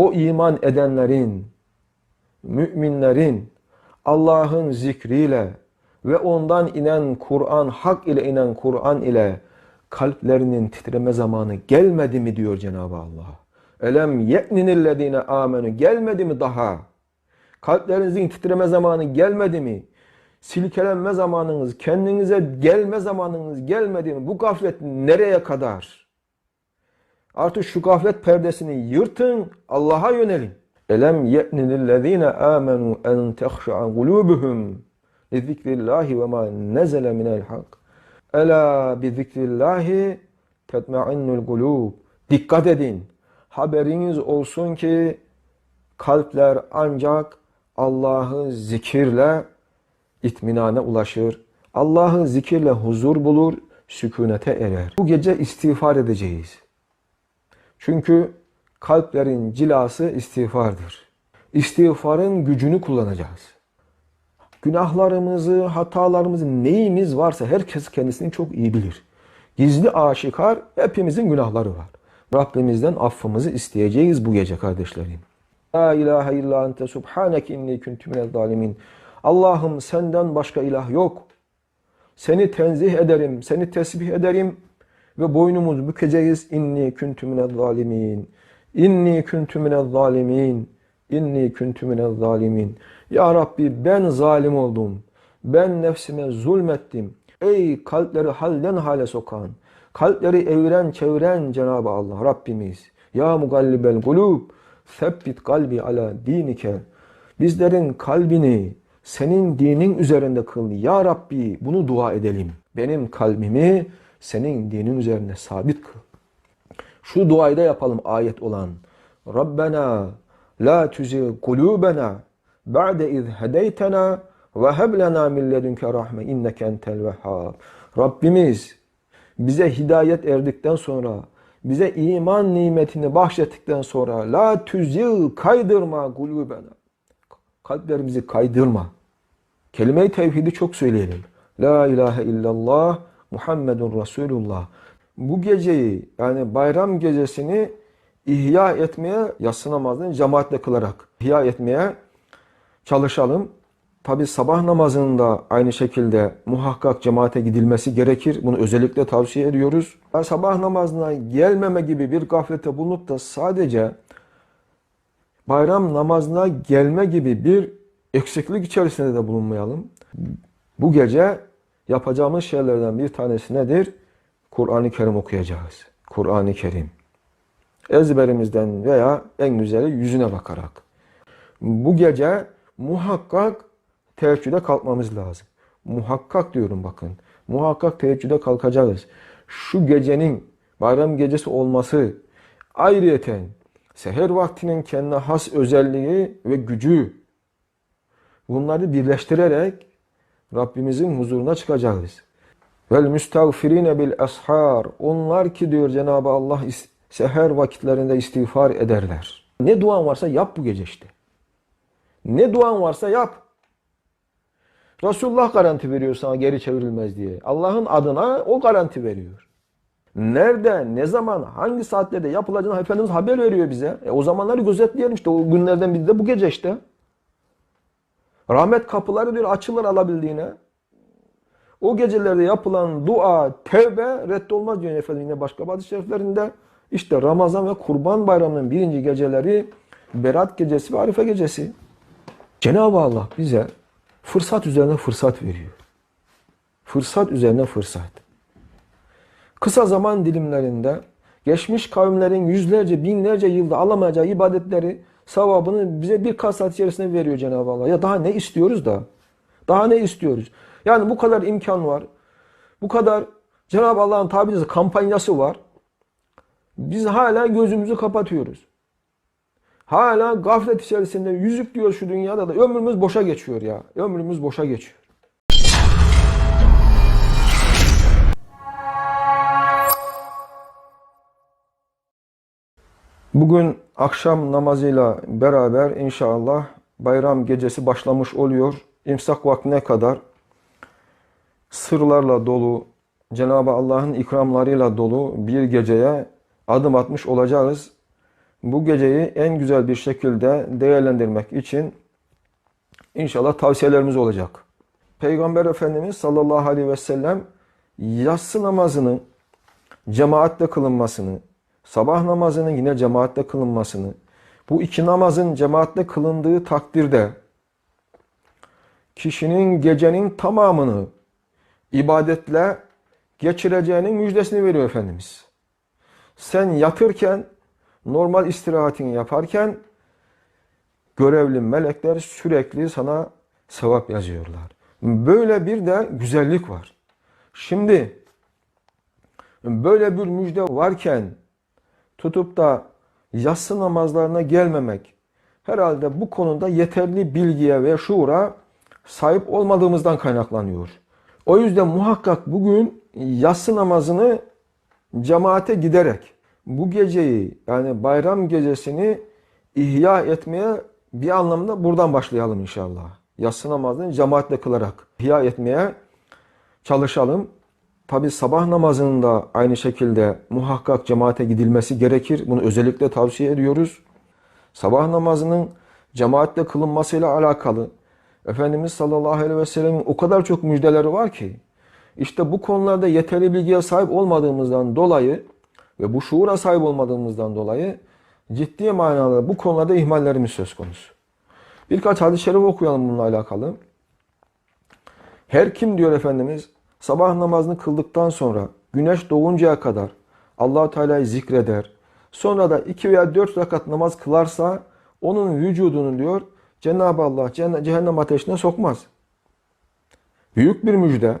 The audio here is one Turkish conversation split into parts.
o iman edenlerin, müminlerin Allah'ın zikriyle ve ondan inen Kur'an, hak ile inen Kur'an ile kalplerinin titreme zamanı gelmedi mi diyor Cenab-ı Allah. Elem ye'ninillezine amenu gelmedi mi daha? Kalplerinizin titreme zamanı gelmedi mi? Silkelenme zamanınız, kendinize gelme zamanınız gelmedi mi? Bu gaflet nereye kadar? Artık şu gaflet perdesini yırtın, Allah'a yönelin. Elem ye'ninillezine amenu en tehşa'a gulubuhum li zikrillahi ve ma nezele minel hak. Ela bi zikrillahi tetma'innul gulub. Dikkat edin. Haberiniz olsun ki kalpler ancak Allah'ı zikirle itminane ulaşır. Allah'ı zikirle huzur bulur, sükunete erer. Bu gece istiğfar edeceğiz. Çünkü kalplerin cilası istiğfardır. İstiğfarın gücünü kullanacağız. Günahlarımızı, hatalarımızı, neyimiz varsa herkes kendisini çok iyi bilir. Gizli aşikar hepimizin günahları var. Rabbimizden affımızı isteyeceğiz bu gece kardeşlerim. La ilahe illa ente subhaneke inni kuntu zalimin. Allah'ım senden başka ilah yok. Seni tenzih ederim, seni tesbih ederim ve boynumuz bükeceğiz. İnni kuntu minel zalimin. İnni kuntu minel zalimin. İnni kuntu minel zalimin. Ya Rabbi ben zalim oldum. Ben nefsime zulmettim. Ey kalpleri halden hale sokan, kalpleri eviren çeviren Cenab-ı Allah Rabbimiz. Ya mugallibel kulub, sebbit kalbi ala dinike. Bizlerin kalbini senin dinin üzerinde kıl. Ya Rabbi bunu dua edelim. Benim kalbimi senin dinin üzerine sabit kıl. Şu duayı da yapalım ayet olan. Rabbena la tuzi kulubena ba'de iz hedeytena ve heb lena min ledunke rahme inneke entel vehhab. Rabbimiz bize hidayet erdikten sonra bize iman nimetini bahşettikten sonra la tüzil kaydırma kulubena. Kalplerimizi kaydırma. Kelime-i tevhidi çok söyleyelim. La ilahe illallah Muhammedun Resulullah. Bu geceyi yani bayram gecesini ihya etmeye yatsı namazını cemaatle kılarak ihya etmeye çalışalım. Tabi sabah namazında aynı şekilde muhakkak cemaate gidilmesi gerekir. Bunu özellikle tavsiye ediyoruz. Sabah namazına gelmeme gibi bir gaflete bulunup da sadece bayram namazına gelme gibi bir eksiklik içerisinde de bulunmayalım. Bu gece yapacağımız şeylerden bir tanesi nedir? Kur'an-ı Kerim okuyacağız. Kur'an-ı Kerim. Ezberimizden veya en güzeli yüzüne bakarak. Bu gece muhakkak teheccüde kalkmamız lazım. Muhakkak diyorum bakın. Muhakkak teheccüde kalkacağız. Şu gecenin bayram gecesi olması ayrıyeten seher vaktinin kendine has özelliği ve gücü bunları birleştirerek Rabbimizin huzuruna çıkacağız. Vel müstagfirine bil ashar. Onlar ki diyor Cenab-ı Allah seher vakitlerinde istiğfar ederler. Ne duan varsa yap bu gece işte. Ne duan varsa yap. Resulullah garanti veriyor sana geri çevrilmez diye. Allah'ın adına o garanti veriyor. Nerede, ne zaman, hangi saatlerde yapılacağını Efendimiz haber veriyor bize. E o zamanları gözetleyelim işte. O günlerden biri de bu gece işte. Rahmet kapıları diyor açılır alabildiğine. O gecelerde yapılan dua, tevbe reddolmaz diyor Efendimiz yine başka hadis şeriflerinde. İşte Ramazan ve Kurban Bayramı'nın birinci geceleri Berat gecesi ve Arife gecesi. Cenab-ı Allah bize fırsat üzerine fırsat veriyor. Fırsat üzerine fırsat. Kısa zaman dilimlerinde geçmiş kavimlerin yüzlerce, binlerce yılda alamayacağı ibadetleri, sevabını bize birkaç saat içerisinde veriyor Cenab-ı Allah. Ya daha ne istiyoruz da? Daha ne istiyoruz? Yani bu kadar imkan var. Bu kadar Cenab-ı Allah'ın tabiri kampanyası var. Biz hala gözümüzü kapatıyoruz. Hala gaflet içerisinde yüzük diyor şu dünyada da ömrümüz boşa geçiyor ya. Ömrümüz boşa geçiyor. Bugün akşam namazıyla beraber inşallah bayram gecesi başlamış oluyor. İmsak vaktine kadar sırlarla dolu, Cenab-ı Allah'ın ikramlarıyla dolu bir geceye adım atmış olacağız. bu geceyi en güzel bir şekilde değerlendirmek için inşallah tavsiyelerimiz olacak. Peygamber Efendimiz sallallahu aleyhi ve sellem yatsı namazının cemaatle kılınmasını, sabah namazının yine cemaatle kılınmasını, bu iki namazın cemaatle kılındığı takdirde kişinin gecenin tamamını ibadetle geçireceğinin müjdesini veriyor Efendimiz. Sen yatırken, normal istirahatini yaparken görevli melekler sürekli sana sevap yazıyorlar. Böyle bir de güzellik var. Şimdi böyle bir müjde varken tutup da yatsı namazlarına gelmemek herhalde bu konuda yeterli bilgiye ve şuura sahip olmadığımızdan kaynaklanıyor. O yüzden muhakkak bugün yatsı namazını cemaate giderek bu geceyi yani bayram gecesini ihya etmeye bir anlamda buradan başlayalım inşallah. Yatsı namazını cemaatle kılarak ihya etmeye çalışalım. Tabi sabah namazının da aynı şekilde muhakkak cemaate gidilmesi gerekir. Bunu özellikle tavsiye ediyoruz. Sabah namazının cemaatle kılınmasıyla alakalı Efendimiz sallallahu aleyhi ve sellemin o kadar çok müjdeleri var ki işte bu konularda yeterli bilgiye sahip olmadığımızdan dolayı ve bu şuura sahip olmadığımızdan dolayı ciddi manada bu konularda ihmallerimiz söz konusu. Birkaç hadis-i şerif okuyalım bununla alakalı. Her kim diyor Efendimiz sabah namazını kıldıktan sonra güneş doğuncaya kadar Allahu Teala'yı zikreder. Sonra da iki veya dört rakat namaz kılarsa onun vücudunu diyor Cenab-ı Allah cehennem ateşine sokmaz. Büyük bir müjde.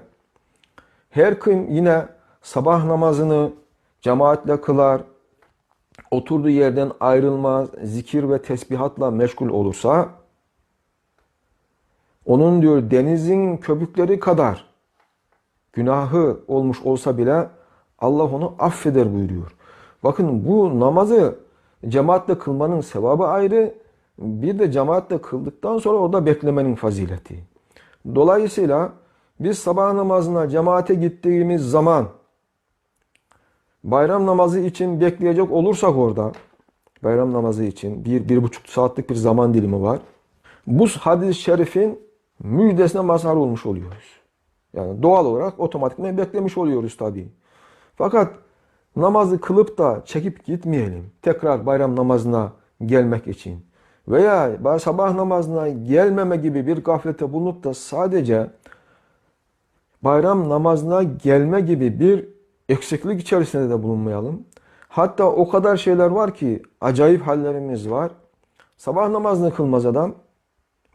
Her kim yine sabah namazını cemaatle kılar, oturduğu yerden ayrılmaz, zikir ve tesbihatla meşgul olursa, onun diyor denizin köpükleri kadar günahı olmuş olsa bile Allah onu affeder buyuruyor. Bakın bu namazı cemaatle kılmanın sevabı ayrı, bir de cemaatle kıldıktan sonra orada beklemenin fazileti. Dolayısıyla biz sabah namazına cemaate gittiğimiz zaman bayram namazı için bekleyecek olursak orada bayram namazı için bir, bir buçuk saatlik bir zaman dilimi var. Bu hadis-i şerifin müjdesine mazhar olmuş oluyoruz. Yani doğal olarak otomatikman beklemiş oluyoruz tabii. Fakat namazı kılıp da çekip gitmeyelim. Tekrar bayram namazına gelmek için. Veya sabah namazına gelmeme gibi bir gaflete bulunup da sadece bayram namazına gelme gibi bir eksiklik içerisinde de bulunmayalım. Hatta o kadar şeyler var ki acayip hallerimiz var. Sabah namazını kılmaz adam.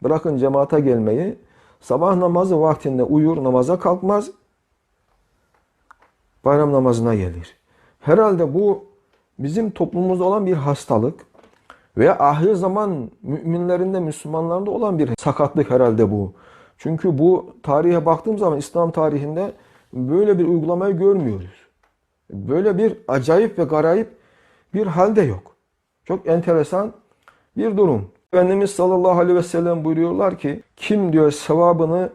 Bırakın cemaate gelmeyi. Sabah namazı vaktinde uyur, namaza kalkmaz. Bayram namazına gelir. Herhalde bu bizim toplumumuzda olan bir hastalık veya ahir zaman müminlerinde, Müslümanlarında olan bir sakatlık herhalde bu. Çünkü bu tarihe baktığım zaman İslam tarihinde böyle bir uygulamayı görmüyoruz. Böyle bir acayip ve garayip bir halde yok. Çok enteresan bir durum. Efendimiz sallallahu aleyhi ve sellem buyuruyorlar ki kim diyor sevabını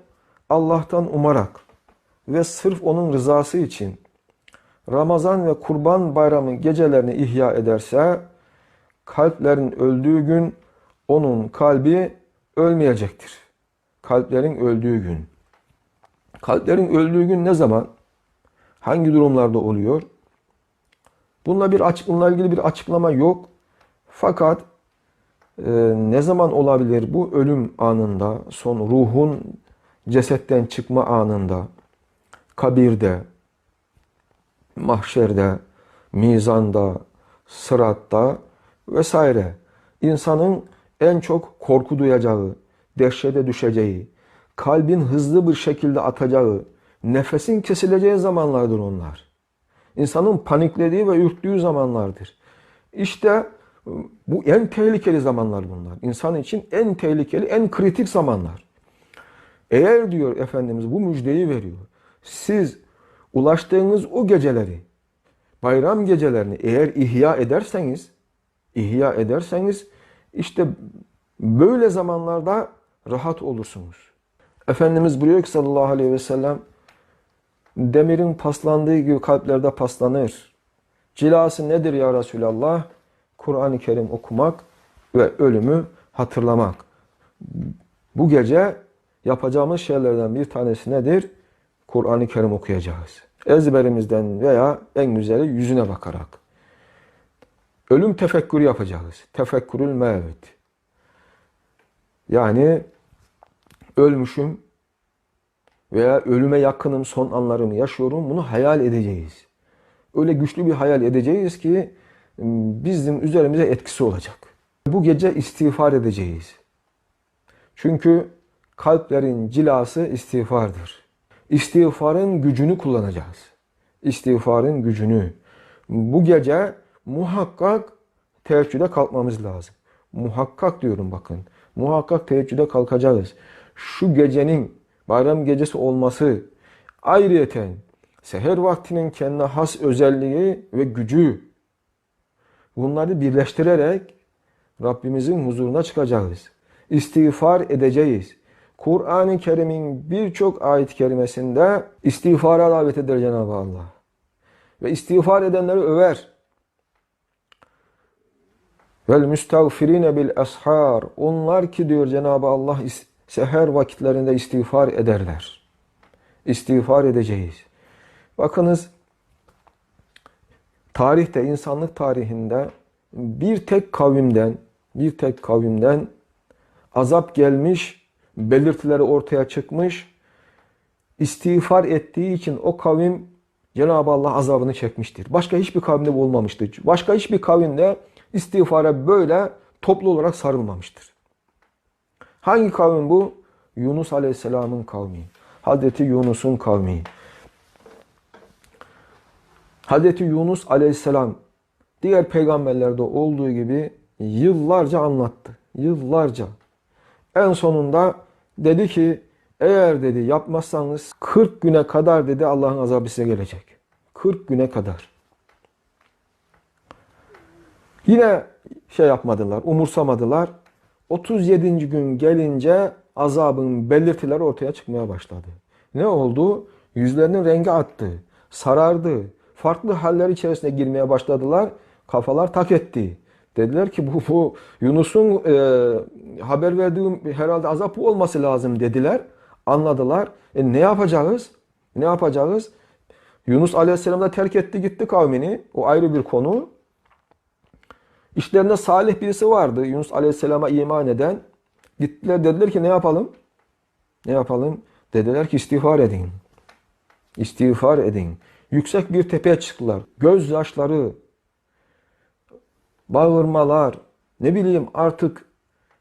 Allah'tan umarak ve sırf onun rızası için Ramazan ve Kurban Bayramı gecelerini ihya ederse kalplerin öldüğü gün onun kalbi ölmeyecektir. Kalplerin öldüğü gün. Kalplerin öldüğü gün ne zaman? Hangi durumlarda oluyor? Bununla bir açık, bununla ilgili bir açıklama yok. Fakat e, ne zaman olabilir bu ölüm anında, son ruhun cesetten çıkma anında, kabirde, mahşerde, mizanda, sıratta vesaire. İnsanın en çok korku duyacağı, dehşete düşeceği, kalbin hızlı bir şekilde atacağı, nefesin kesileceği zamanlardır onlar. İnsanın paniklediği ve ürktüğü zamanlardır. İşte bu en tehlikeli zamanlar bunlar. İnsan için en tehlikeli, en kritik zamanlar. Eğer diyor Efendimiz bu müjdeyi veriyor. Siz ulaştığınız o geceleri, bayram gecelerini eğer ihya ederseniz, ihya ederseniz işte böyle zamanlarda rahat olursunuz. Efendimiz buyuruyor ki sallallahu aleyhi ve sellem demirin paslandığı gibi kalplerde paslanır. Cilası nedir ya Resulallah? Kur'an-ı Kerim okumak ve ölümü hatırlamak. Bu gece yapacağımız şeylerden bir tanesi nedir? Kur'an-ı Kerim okuyacağız. Ezberimizden veya en güzeli yüzüne bakarak. Ölüm tefekkürü yapacağız. Tefekkürül mevt. Yani ölmüşüm veya ölüme yakınım, son anlarımı yaşıyorum. Bunu hayal edeceğiz. Öyle güçlü bir hayal edeceğiz ki bizim üzerimize etkisi olacak. Bu gece istiğfar edeceğiz. Çünkü kalplerin cilası istiğfardır. İstiğfarın gücünü kullanacağız. İstiğfarın gücünü. Bu gece muhakkak teheccüde kalkmamız lazım. Muhakkak diyorum bakın. Muhakkak teheccüde kalkacağız. Şu gecenin bayram gecesi olması ayrıyeten seher vaktinin kendine has özelliği ve gücü bunları birleştirerek Rabbimizin huzuruna çıkacağız. İstiğfar edeceğiz. Kur'an-ı Kerim'in birçok ayet kerimesinde istiğfara davet eder Cenab-ı Allah. Ve istiğfar edenleri över. Vel müstagfirine bil ashar. Onlar ki diyor Cenab-ı Allah seher vakitlerinde istiğfar ederler. İstiğfar edeceğiz. Bakınız tarihte, insanlık tarihinde bir tek kavimden, bir tek kavimden azap gelmiş, belirtileri ortaya çıkmış, istiğfar ettiği için o kavim Cenab-ı Allah azabını çekmiştir. Başka hiçbir kavimde bu olmamıştır. Başka hiçbir kavimde istiğfara böyle toplu olarak sarılmamıştır. Hangi kavim bu? Yunus Aleyhisselam'ın kavmi. Hazreti Yunus'un kavmi. Hazreti Yunus Aleyhisselam diğer peygamberlerde olduğu gibi yıllarca anlattı. Yıllarca. En sonunda dedi ki eğer dedi yapmazsanız 40 güne kadar dedi Allah'ın azabı size gelecek. 40 güne kadar. Yine şey yapmadılar, umursamadılar. 37. gün gelince azabın belirtileri ortaya çıkmaya başladı. Ne oldu? Yüzlerinin rengi attı, sarardı. Farklı haller içerisine girmeye başladılar. Kafalar tak etti. Dediler ki bu, bu Yunus'un e, haber verdiği herhalde azap bu olması lazım dediler. Anladılar. E ne yapacağız? Ne yapacağız? Yunus Aleyhisselam da terk etti gitti kavmini. O ayrı bir konu. İşlerinde salih birisi vardı. Yunus Aleyhisselam'a iman eden. Gittiler dediler ki ne yapalım? Ne yapalım? Dediler ki istiğfar edin. İstiğfar edin. Yüksek bir tepeye çıktılar. Gözyaşları, bağırmalar, ne bileyim artık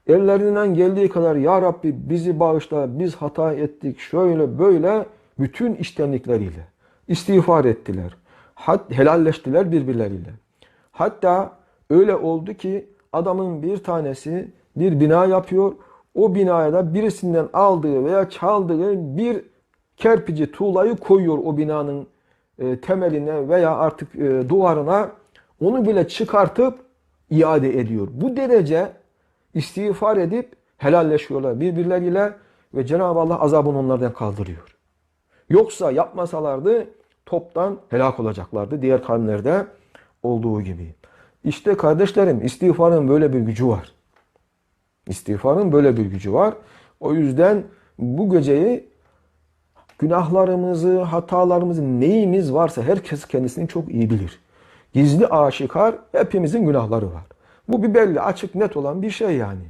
ellerinden geldiği kadar Ya Rabbi bizi bağışla, biz hata ettik, şöyle böyle bütün iştenlikleriyle istiğfar ettiler. Hat, helalleştiler birbirleriyle. Hatta öyle oldu ki adamın bir tanesi bir bina yapıyor. O binaya da birisinden aldığı veya çaldığı bir kerpici tuğlayı koyuyor o binanın e, temeline veya artık e, duvarına. Onu bile çıkartıp iade ediyor. Bu derece istiğfar edip helalleşiyorlar birbirleriyle ve Cenab-ı Allah azabını onlardan kaldırıyor. Yoksa yapmasalardı toptan helak olacaklardı diğer kavimlerde olduğu gibi. İşte kardeşlerim istiğfarın böyle bir gücü var. İstiğfarın böyle bir gücü var. O yüzden bu geceyi günahlarımızı, hatalarımızı, neyimiz varsa herkes kendisini çok iyi bilir. Gizli aşikar hepimizin günahları var. Bu bir belli, açık, net olan bir şey yani.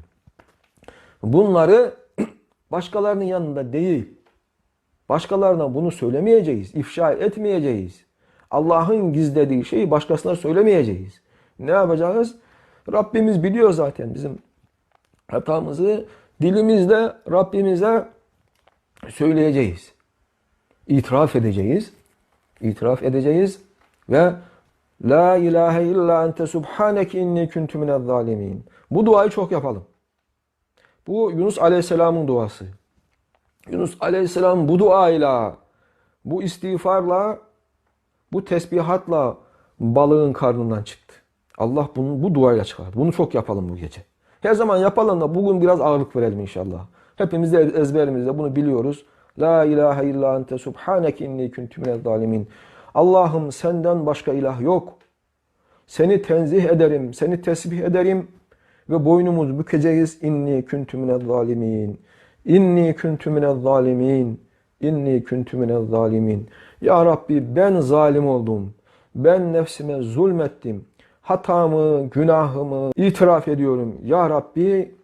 Bunları başkalarının yanında değil, başkalarına bunu söylemeyeceğiz, ifşa etmeyeceğiz. Allah'ın gizlediği şeyi başkasına söylemeyeceğiz. Ne yapacağız? Rabbimiz biliyor zaten bizim hatamızı. Dilimizle Rabbimize söyleyeceğiz. İtiraf edeceğiz. İtiraf edeceğiz ve La ilahe illa ente subhaneke inni kuntu minez zalimin. Bu duayı çok yapalım. Bu Yunus Aleyhisselam'ın duası. Yunus Aleyhisselam bu duayla, bu istiğfarla, bu tesbihatla balığın karnından çıktı. Allah bunu bu duayla çıkardı. Bunu çok yapalım bu gece. Her zaman yapalım da bugün biraz ağırlık verelim inşallah. Hepimiz de ezberimizde bunu biliyoruz. La ilahe illa ente subhaneke inni kuntu minez zalimin. Allah'ım senden başka ilah yok. Seni tenzih ederim, seni tesbih ederim ve boynumuz bükeceğiz. İnni kuntu minez zalimin. İnni kuntu minez zalimin. İnni kuntu minez zalimin. Ya Rabbi ben zalim oldum. Ben nefsime zulmettim. Hatamı, günahımı itiraf ediyorum. Ya Rabbi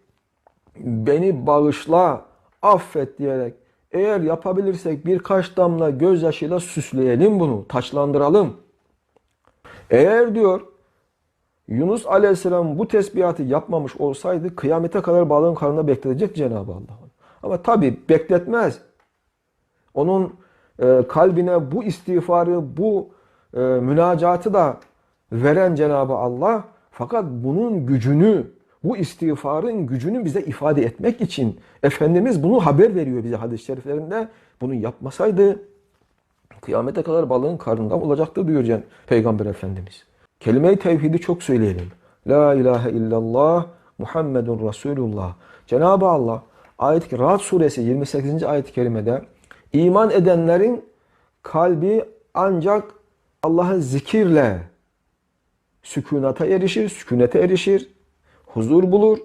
beni bağışla, affet diyerek eğer yapabilirsek birkaç damla gözyaşıyla süsleyelim bunu, taçlandıralım. Eğer diyor Yunus Aleyhisselam bu tesbihatı yapmamış olsaydı kıyamete kadar balığın karnında bekletecek Cenab-ı Allah. Ama tabi bekletmez. Onun e, kalbine bu istiğfarı, bu e, münacatı da veren Cenab-ı Allah fakat bunun gücünü, bu istiğfarın gücünü bize ifade etmek için Efendimiz bunu haber veriyor bize hadis-i şeriflerinde. Bunu yapmasaydı kıyamete kadar balığın karnında olacaktı diyor Cen- Peygamber Efendimiz. Kelime-i tevhidi çok söyleyelim. La ilahe illallah Muhammedun Resulullah. Cenab-ı Allah ayet Ra'd suresi 28. ayet-i kerimede iman edenlerin kalbi ancak Allah'ı zikirle sükunata erişir, sükunete erişir, huzur bulur.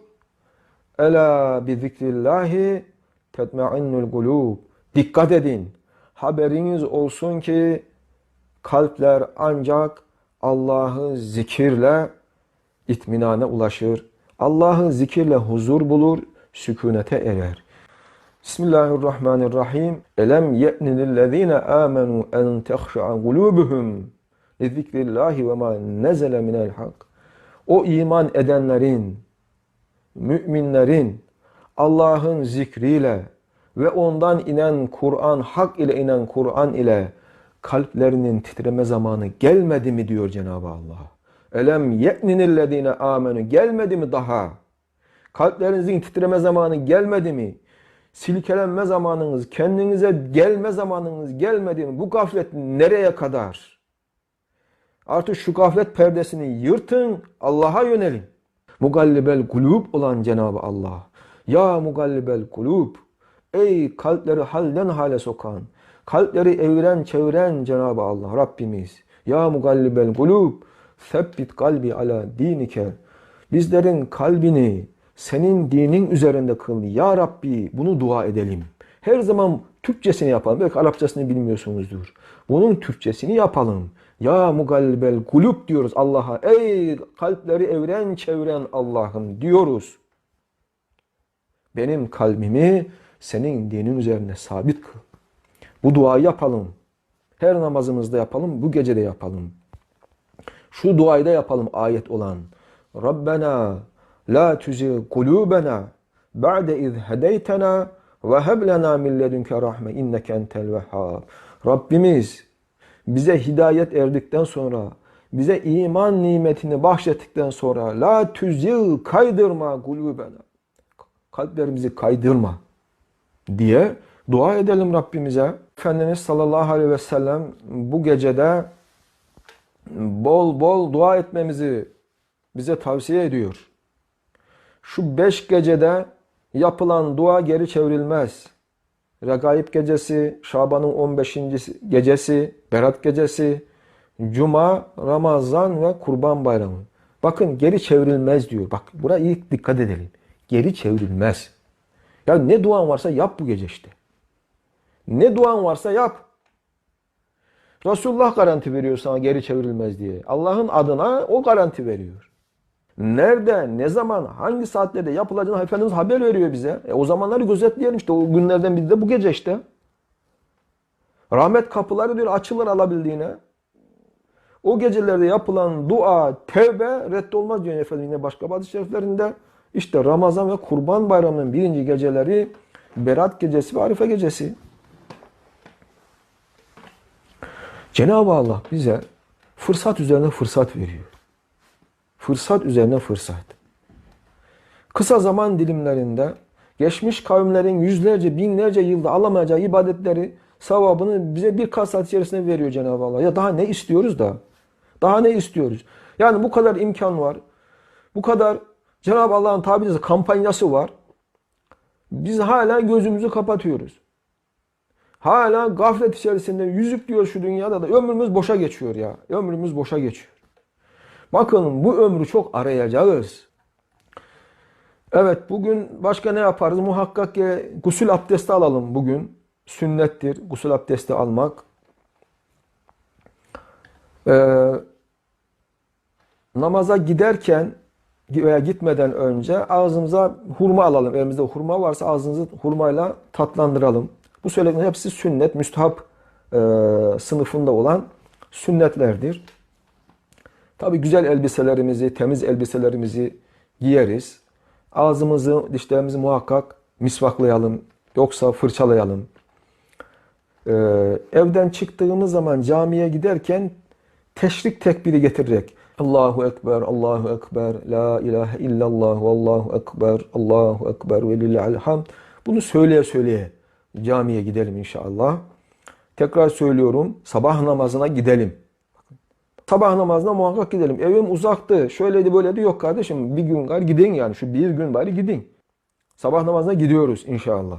Ela bi zikrillahi tetmainnul kulub. Dikkat edin. Haberiniz olsun ki kalpler ancak Allah'ı zikirle itminane ulaşır. Allah'ı zikirle huzur bulur, sükunete erer. Bismillahirrahmanirrahim. Elem ye'ni lillezine amenu en tehşa'a kulubuhum li zikrillahi ve ma nezele minel hak. O iman edenlerin, müminlerin Allah'ın zikriyle ve ondan inen Kur'an, hak ile inen Kur'an ile kalplerinin titreme zamanı gelmedi mi diyor Cenab-ı Allah. Elem ye'ninillezine amenu gelmedi mi daha? Kalplerinizin titreme zamanı gelmedi mi? Silkelenme zamanınız, kendinize gelme zamanınız gelmedi mi? Bu gaflet nereye kadar? Artık şu gaflet perdesini yırtın, Allah'a yönelin. Mugallibel kulub olan Cenab-ı Allah. Ya mugallibel kulub. Ey kalpleri halden hale sokan, kalpleri eviren çeviren Cenab-ı Allah Rabbimiz. Ya mugallibel kulub. Sebbit kalbi ala dinike. Bizlerin kalbini senin dinin üzerinde kıl. Ya Rabbi bunu dua edelim. Her zaman Türkçesini yapalım. Belki Arapçasını bilmiyorsunuzdur. Bunun Türkçesini yapalım. Ya mugallibel kulub diyoruz Allah'a. Ey kalpleri evren çeviren Allah'ım diyoruz. Benim kalbimi senin dinin üzerine sabit kıl. Bu duayı yapalım. Her namazımızda yapalım. Bu gece de yapalım. Şu duayı da yapalım ayet olan. Rabbena la tuzi kulubena ba'de iz hedeytena ve heb lena min ledunke rahme inneke entel vehhab. Rabbimiz bize hidayet erdikten sonra bize iman nimetini bahşettikten sonra la tüzil kaydırma kulubena. Kalplerimizi kaydırma diye dua edelim Rabbimize. Efendimiz sallallahu aleyhi ve sellem bu gecede bol bol dua etmemizi bize tavsiye ediyor. Şu beş gecede yapılan dua geri çevrilmez. Regaib gecesi, Şaban'ın 15. gecesi, Berat gecesi, Cuma, Ramazan ve Kurban Bayramı. Bakın geri çevrilmez diyor. Bak buna iyi dikkat edelim. Geri çevrilmez. Ya ne duan varsa yap bu gece işte. Ne duan varsa yap. Resulullah garanti veriyor sana geri çevrilmez diye. Allah'ın adına o garanti veriyor. Nerede, ne zaman, hangi saatlerde yapılacağını Efendimiz haber veriyor bize. E o zamanları gözetleyelim işte. O günlerden biri de bu gece işte. Rahmet kapıları diyor açılır alabildiğine. O gecelerde yapılan dua, tevbe reddolmaz diyor Efendimiz yine başka bazı şeriflerinde. İşte Ramazan ve Kurban Bayramı'nın birinci geceleri Berat gecesi ve Arife gecesi. Cenab-ı Allah bize fırsat üzerine fırsat veriyor. Fırsat üzerine fırsat. Kısa zaman dilimlerinde geçmiş kavimlerin yüzlerce, binlerce yılda alamayacağı ibadetleri, sevabını bize birkaç saat içerisinde veriyor Cenab-ı Allah. Ya daha ne istiyoruz da? Daha ne istiyoruz? Yani bu kadar imkan var. Bu kadar Cenab-ı Allah'ın tabiri kampanyası var. Biz hala gözümüzü kapatıyoruz. Hala gaflet içerisinde yüzük diyor şu dünyada da ömrümüz boşa geçiyor ya. Ömrümüz boşa geçiyor. Bakın bu ömrü çok arayacağız. Evet bugün başka ne yaparız? Muhakkak ki gusül abdesti alalım bugün. Sünnettir gusül abdesti almak. Ee, namaza giderken veya gitmeden önce ağzımıza hurma alalım. Elimizde hurma varsa ağzınızı hurmayla tatlandıralım. Bu söylediğim hepsi sünnet, müstahap e, sınıfında olan sünnetlerdir. Tabi güzel elbiselerimizi, temiz elbiselerimizi giyeriz. Ağzımızı, dişlerimizi muhakkak misvaklayalım. Yoksa fırçalayalım. Ee, evden çıktığımız zaman camiye giderken teşrik tekbiri getirerek Allahu Ekber, Allahu Ekber, La ilahe illallah, Allahu Ekber, Allahu Ekber ve lillahil. Bunu söyleye söyleye camiye gidelim inşallah. Tekrar söylüyorum, sabah namazına gidelim. Sabah namazına muhakkak gidelim. Evim uzaktı, şöyleydi böyleydi yok kardeşim. Bir gün bari gidin yani, şu bir gün bari gidin. Sabah namazına gidiyoruz inşallah.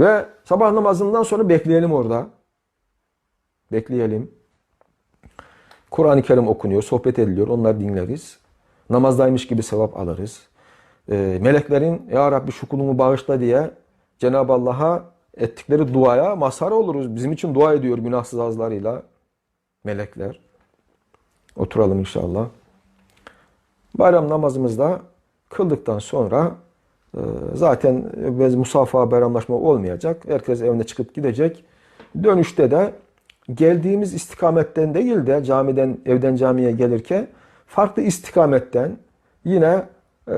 Ve sabah namazından sonra bekleyelim orada. Bekleyelim. Kur'an-ı Kerim okunuyor, sohbet ediliyor, onları dinleriz. Namazdaymış gibi sevap alırız. Ee, meleklerin Ya Rabbi şu kulumu bağışla diye Cenab-ı Allah'a ettikleri duaya mazhar oluruz. Bizim için dua ediyor günahsız ağızlarıyla melekler. Oturalım inşallah. Bayram namazımızda kıldıktan sonra e, zaten biz musafaha bayramlaşma olmayacak. Herkes evine çıkıp gidecek. Dönüşte de geldiğimiz istikametten değil de camiden evden camiye gelirken farklı istikametten yine e,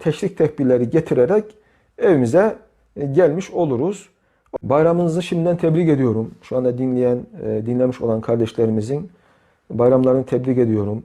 teşrik tekbirleri getirerek evimize gelmiş oluruz. Bayramınızı şimdiden tebrik ediyorum. Şu anda dinleyen, e, dinlemiş olan kardeşlerimizin bayramlarını tebrik ediyorum.